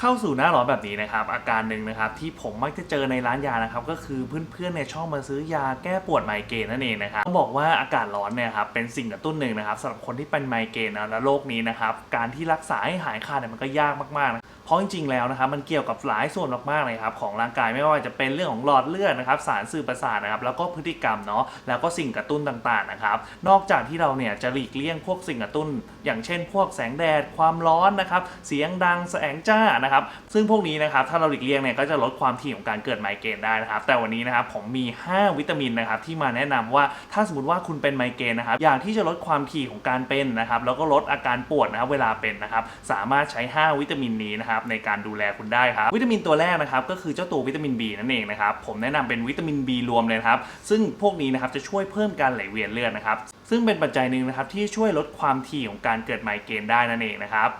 เข้าสู่หน้าร้อนแบบนี้นะครับ อาการหนึ่งนะครับที่ผมมักจะเจอในร้านยานะครับก็คือเพื่อนๆเนี่ยชอบมาซื้อยาแก้ปวดไมเกรนนั่นเองนะครับต้องบอกว่าอากาศร้อนเนี่ยครับเป็นสิ่งกระตุ้นหนึ่งนะครับสำหรับคนที่เป็นไมเกรนนะและโรคนี้นะครับการที่รักษาให้หายขาดเนี่ยมันก็ยากมากๆนะเพราะจริงๆแล้วนะครับมันเกี่ยวกับหลายส่วนมากๆเลยครับของร่างกายไม่ว่าจะเป็นเรื่องของหลอดเลือดนะครับสารสื่อประสาทนะครับแล้วก็พฤติกรรมเนาะแล้วก็สิ่งกระตุ้นต่างๆนะครับนอกจากที่เราเนี่ยจะหลีกเลี่ยงพวกสิ่งกระตุ้น อย่างเช่น พวกแสงแดดความร้อนนะครับเสียงดังแสงจ้านะครับ ซึ่งพวกนี้นะครับถ้าเราหลีกเลี่ยงเนี่ยก็จะลดความถี่ของการเกิดไมเกรนได้นะครับ แต่วันนี้นะครับผมมี 5 วิตามินนะครับที่มาแนะนำว่าถ้าสมมติว่าคุณเป็นไมเกรนนะครับอยากที่จะลดความถี่ของการเป็นนะครับแล้วก็ลดอาการปวดนะครับเวลาเป็นนะครับสามารถใช้ 5 วิตามินนี้นะครับในการดูแลคุณได้ครับวิตามินตัวแรกนะครับก็คือเจ้าตัววิตามิน B นั่นเองนะครับผมแนะนำเป็นวิตามิน B รวมเลยครับซึ่งพวกนี้นะครับจะช่วยเพิ่มการไหลเวียนเลือดนะครับซึ่งเป็นปัจจัยหนึ่งนะครับที่ช่วยลดความถี่ของการเกิดไมเกรนได้นั่นเองนะครับ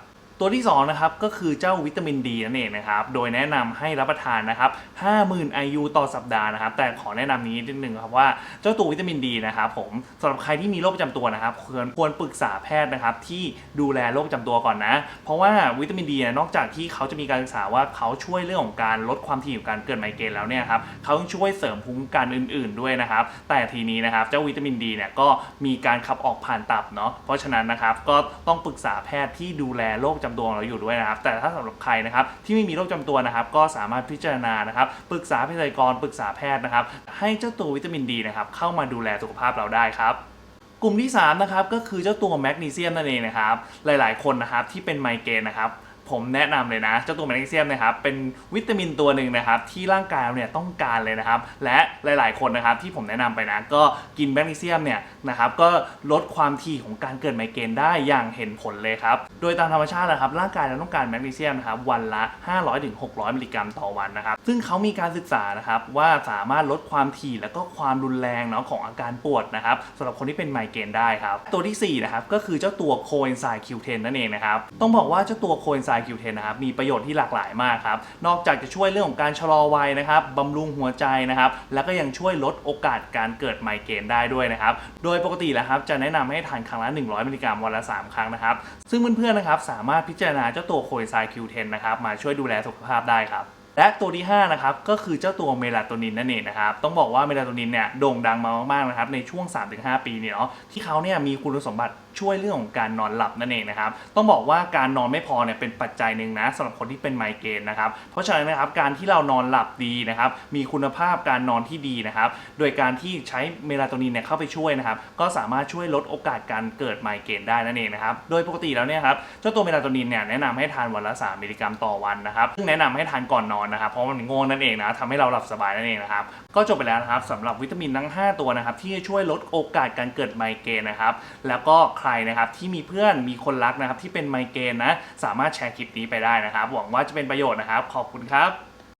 ตัวที่2นะครับก็คือเจ้าวิตามินดีนั่นเองนะครับ โดยแนะนำให้รับประทานนะครับ 50,000 IU ต่อสัปดาห์นะครับ แต่ขอแนะนำนี้นิดนึงครับว่าเจ้าตัววิตามินดีนะครับผมสำหรับใครที่มีโรคประจำตัวนะครับควรควรปรึกษาแพทย์นะครับที่ดูแลโรคประจำตัวก่อนนะ เพราะว่าวิตามินดีเนี่ยนอกจากที่เขาจะมีการศึกษาว่าเขาช่วยเรื่องของการลดความถี่ของการเกิดไมเกรนแล้วเนี่ยครับเขายังช่วยเสริมภูมิคุ้มกันอื่น ๆด้วยนะครับ แต่ทีนี้นะครับเจ้าวิตามินดีเนี่ยก็มีการขับออกผ่านตับเนาะเพราะฉะนั้นนะครับก็ต้องปรึกษาแพทย์ที่ดูแลโรคประจจำตัวของเราอยู่ด้วยนะครับ แต่ถ้าสำหรับใครนะครับที่ไม่มีโรคประจำตัวนะครับ ก็สามารถพิจารณานะครับปรึกษาเภสัชกรปรึกษาแพทย์นะครับ ให้เจ้าตัววิตามินดีนะครับเข้ามาดูแลสุขภาพเราได้ครับกลุ่มที่3นะครับก็คือเจ้าตัวแมกนีเซียมนั่นเองนะครับหลายๆ คนนะครับที่เป็นไมเกรนนะครับ ผมแนะนำเลยนะ เจ้าตัวแมกนีเซียมนะครับเป็นวิตามินตัวหนึ่งนะครับที่ร่างกายเราเนี่ยต้องการเลยนะครับ และหลาย ๆ คนนะครับที่ผมแนะนำไปนะก็กินแมกนีเซียมเนี่ยนะครับก็ลดความถี่ของการเกิดไมเกรนได้อย่างเห็นผลเลยครับ โดยตามธรรมชาตินะครับร่างกายเราต้องการแมกนีเซียมนะครับวันละ 500-600 มิลลิกรัมต่อวันนะครับ ซึ่งเขามีการศึกษานะครับว่าสามารถลดความถี่แล้วก็ความรุนแรงเนาะของอาการปวดนะครับสำหรับคนที่เป็นไมเกรนได้ครับตัวทีสี่4นะครับก็คือเจ้าตัวโคเอนไซม์ Q10 นั่นเองนะครับต้องบอกว่าเจ้าตัวโคเอนไซม Q10 นะครับมีประโยชน์ที่หลากหลายมากครับนอกจากจะช่วยเรื่องของการชะลอวัยนะครับบำรุงหัวใจนะครับแล้วก็ยังช่วยลดโอกาสการเกิดไมเกรนได้ด้วยนะครับโดยปกติแล้วครับจะแนะนำให้ทานครั้งละ 100 มิลลิกรัมวันละ 3 ครั้งนะครับซึ่งเพื่อนๆนะครับสามารถพิจารณาเจ้าตัวโคเอนไซม์ Q10 นะครับมาช่วยดูแลสุขภาพได้ครับ และตัวที่5นะครับก็คือเจ้าตัวเมลาโทนินนั่นเองนะครับต้องบอกว่าเมลาโทนินเนี่ยโด่งดังมามากๆนะครับในช่วง 3-5 ปีเนี่ยเนาะที่เขาเนี่ยมีคุณสมบัติช่วยเรื่องของการนอนหลับนั่นเองนะครับต้องบอกว่าการนอนไม่พอเนี่ยเป็นปัจจัยหนึ่งนะสำหรับคนที่เป็นไมเกรนนะครับเพราะฉะนั้นนะครับการที่เรานอนหลับดีนะครับมีคุณภาพการนอนที่ดีนะครับโดยการที่ใช้เมลาโทนินเนี่ยเข้าไปช่วยนะครับก็สามารถช่วยลดโอกาสการเกิดไมเกรนได้นั่นเองนะครับโดยปกติแล้วเนี่ยครับเจ้าตัวเมลาโทนินเนี่ยแนะนำให้ทานวันละ3มิลลิกรัมต่อวันนะครับซึ่งแนะนำให้ทานก่อนนอนนะครับเพราะมันง่วงนั่นเองนะทำให้เราหลับสบายนั่นเองนะครับก็จบไปแล้วนะครับสำหรับวิตามินทั้ง 5 ตัวนะครับที่จะช่วยลดโอกาสการเกิดไมเกรนนะครับแล้วก็ใครนะครับที่มีเพื่อนมีคนรักนะครับที่เป็นไมเกรนนะสามารถแชร์คลิปนี้ไปได้นะครับหวังว่าจะเป็นประโยชน์นะครับ ขอบคุณครับ